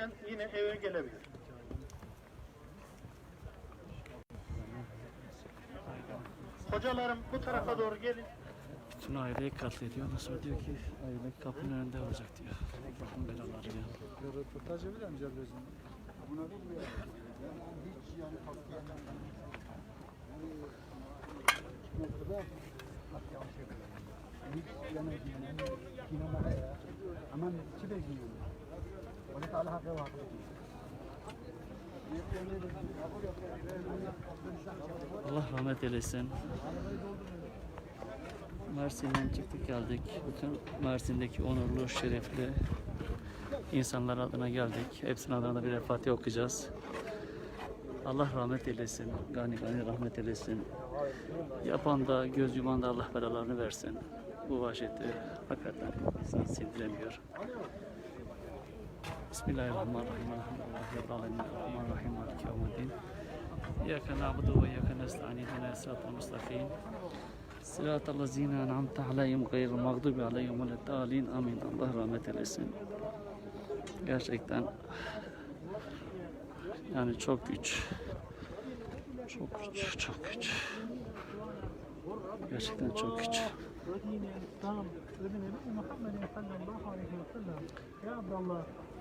giderken yine eve gelebilir. Hocalarım bu tarafa doğru gelin. Bütün aileyi katlediyor. Sonra diyor ki aile kapının önünde olacak diyor. Allah'ın belaları ya. Röportaj mu Cebrezi'nin? aman çi bekliyor. Onu da Allah hakkı var. Allah rahmet eylesin. Mersin'den çıktık geldik. Bütün Mersin'deki onurlu, şerefli insanlar adına geldik. Hepsinin adına bir Fatiha okuyacağız. Allah rahmet eylesin. Gani gani rahmet eylesin. Yapan da göz yuman da Allah belalarını versin. Bu vahşeti hakikaten insan sindiremiyor. Bismillahirrahmanirrahim. Elhamdülillahirrahmanirrahim. Maliki yevmiddin. İyyake na'budu ve iyyake nestaîn. İhdinâ sıratal mustakîm. Sıratal lezîne en'amte aleyhim gayril mağdubi aleyhim ve'd-dâlin. Amin. Allah rahmet eylesin. Gerçekten yani çok güç. Çok güç, çok güç. Gerçekten çok güç. Ve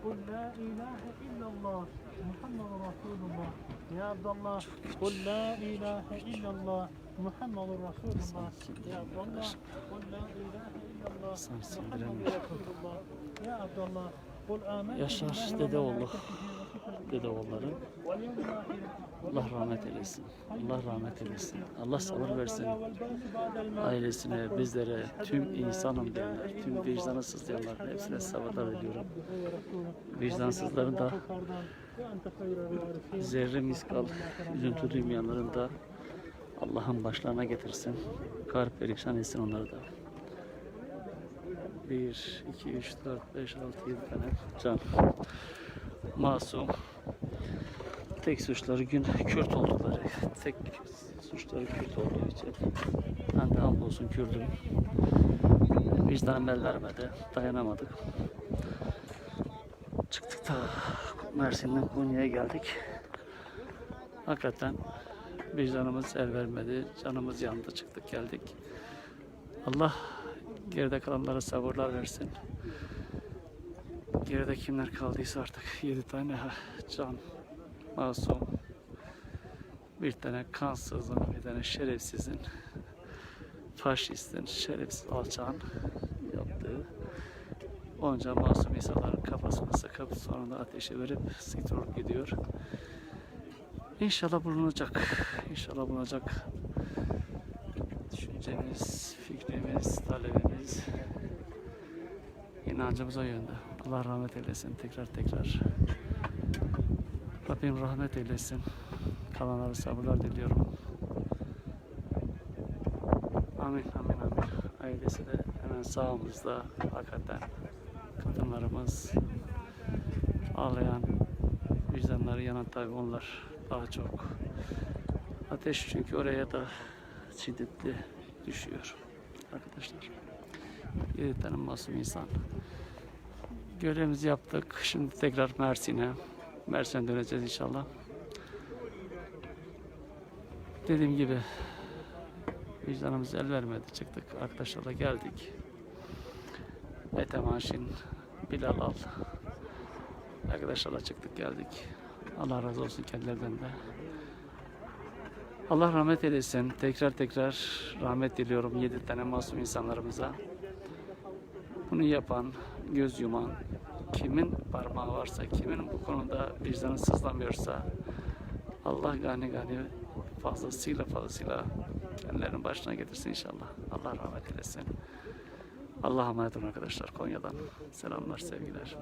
Kul la ilahe illallah Muhammed Resulullah Ya Abdallah Kul la ilahe illallah Muhammed Resulullah Ya Abdallah Kul la ilahe illallah Muhammed Resulullah Ya Abdallah Yaşar Dedeoğlu Dedeoğulları Allah rahmet eylesin. Allah rahmet eylesin. Allah sabır versin. Ailesine, bizlere, tüm insanım diyenler, tüm vicdanısız diyenler hepsine sabırlar ediyorum. Vicdansızların da zerre miskal üzüntü duymayanların da Allah'ın başlarına getirsin. Kar perişan etsin onları da. 1, 2, 3, 4, 5, 6, 7 tane can. Masum. Tek suçları gün Kürt oldukları. Tek suçları Kürt olduğu için. Ben de hamdolsun Kürdüm. Vicdanım el vermedi. Dayanamadık. Çıktık da Mersin'den Konya'ya geldik. Hakikaten vicdanımız el vermedi. Canımız yandı. Çıktık geldik. Allah geride kalanlara sabırlar versin. Geride kimler kaldıysa artık yedi tane can masum bir tane kansızın, bir tane şerefsizin, faşistin, şerefsiz alçağın yaptığı onca masum insanların kafasına sıkıp sonunda ateşe verip siktir gidiyor. İnşallah bulunacak. İnşallah bulunacak. Düşüncemiz, fikrimiz, talebimiz, inancımız o yönde. Allah rahmet eylesin tekrar tekrar. Rabbim rahmet eylesin. Kalanlara sabırlar diliyorum. Amin, amin, amin. Ailesi de hemen sağımızda hakikaten kadınlarımız ağlayan, vicdanları yanan tabi onlar daha çok. Ateş çünkü oraya da şiddetli düşüyor arkadaşlar. Yedi tane masum insan. Görevimizi yaptık. Şimdi tekrar Mersin'e. Mersin'e döneceğiz inşallah. Dediğim gibi vicdanımız el vermedi. Çıktık. Arkadaşlarla geldik. Ethem Haşin, Bilal Al. Arkadaşlarla çıktık geldik. Allah razı olsun kendilerinden de. Allah rahmet eylesin. Tekrar tekrar rahmet diliyorum yedi tane masum insanlarımıza. Bunu yapan, göz yuman, kimin parmağı varsa, kimin bu konuda vicdanı sızlamıyorsa Allah gani gani fazlasıyla fazlasıyla kendilerinin başına getirsin inşallah. Allah rahmet eylesin. Allah'a emanet olun arkadaşlar Konya'dan. Selamlar, sevgiler.